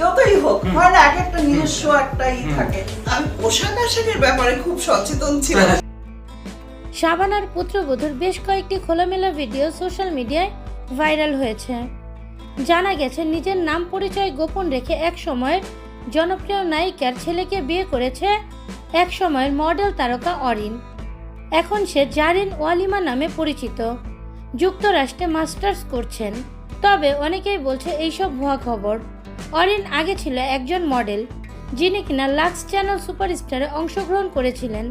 হয় না এক একটা নিজস্ব একটা ই থাকে। আমি পোশাক আশাকের ব্যাপারে খুব সচেতন ছিলাম। শাবানার পুত্রবধূর বেশ কয়েকটি খোলামেলা ভিডিও সোশ্যাল মিডিয়ায় ভাইরাল হয়েছে। জানা গেছে নিজের নাম পরিচয় গোপন রেখে এক সময়ের জনপ্রিয় নায়িকার ছেলেকে বিয়ে করেছে এক সময়ের মডেল তারকা অরিন। এখন সে জারিন ওয়ালিমা নামে পরিচিত। যুক্তরাষ্ট্রে মাস্টার্স করছেন। তবে অনেকেই বলছে এইসব ভুয়া খবর। অরিন আগে ছিল একজন মডেল, যিনি কিনা লাক্স চ্যানেল সুপারস্টারে অংশগ্রহণ করেছিলেন।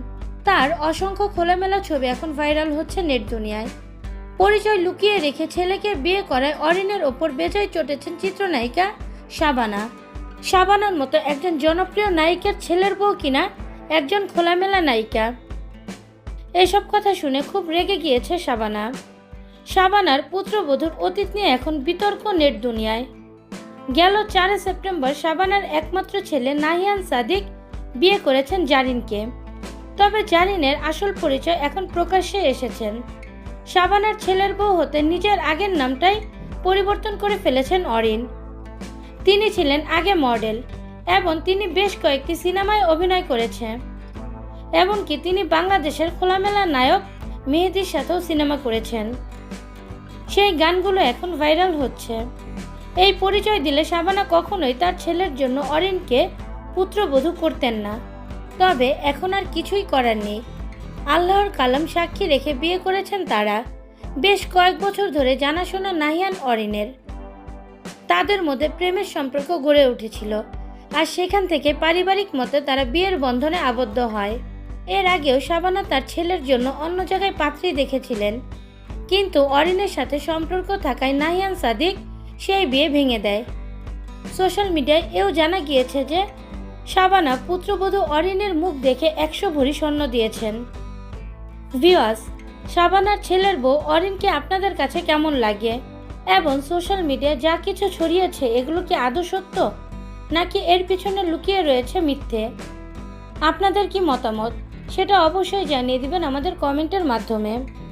তার অসংখ্য খোলামেলা ছবি এখন ভাইরাল হচ্ছে নেট দুনিয়ায়। পরিচয় লুকিয়ে রেখে ছেলেকে বিয়ে করায় অরিনের ওপর বেজায় চটেছেন চিত্রনায়িকা শাবানা। শাবানার মতো একজন জনপ্রিয় নায়িকার ছেলের বউ কিনা একজন খোলামেলা নায়িকা। এসব কথা শুনে খুব রেগে গিয়েছে শাবানা। শাবানার পুত্রবধূর অতীত নিয়ে এখন বিতর্ক নেট দুনিয়ায়। গেল চারে সেপ্টেম্বর শাবানার একমাত্র ছেলে নাহিয়ান সাদিক বিয়ে করেছেন জারিনকে। তবে জারিনের আসল পরিচয় এখন প্রকাশ্যে এসেছেন। শাবানার ছেলের বউ হতে নিজের আগের নামটাই পরিবর্তন করে ফেলেছেন অরিন। তিনি ছিলেন আগে মডেল এবং তিনি বেশ কয়েকটি সিনেমায় অভিনয় করেছে। এমনকি তিনি বাংলাদেশের খোলামেলা নায়ক মেহেদির সাথেও সিনেমা করেছেন। সেই গানগুলো এখন ভাইরাল হচ্ছে। এই পরিচয় দিলে শাবানা কখনোই তার ছেলের জন্য অরিনকে পুত্রবধূ করতেন না। তবে এখন আর কিছুই করার নেই। আল্লাহর কালাম সাক্ষী রেখে বিয়ে করেছেন তারা। বেশ কয়েক বছর ধরে জানাশোনা নাহিয়ান অরিনের। তাদের মধ্যে প্রেমের সম্পর্ক গড়ে উঠেছিল আর সেখান থেকে পারিবারিক মতে তারা বিয়ের বন্ধনে আবদ্ধ হয়। এর আগেও শাবানা তার ছেলের জন্য অন্য জায়গায় পাত্রী দেখেছিলেন। কিন্তু অরিনের সাথে সম্পর্ক থাকায় নাহিয়ান সাদিক সেই বিয়ে ভেঙে দেয়। সোশ্যাল মিডিয়ায় এও জানা গিয়েছে যে, শাবানা পুত্রবধূ অরিনের মুখ দেখে একশো ভরি স্বর্ণ দিয়েছেন। ভিওয়াস শাবানার ছেলের বউ অরিনকে আপনাদের কাছে কেমন লাগে? এবং সোশ্যাল মিডিয়ায় যা কিছু ছড়িয়েছে, এগুলো কি আদৌ সত্য? নাকি এর পিছনে লুকিয়ে রয়েছে মিথ্যে? আপনাদের কি মতামত? সেটা অবশ্যই জানিয়ে দিবেন আমাদের কমেন্টের মাধ্যমে।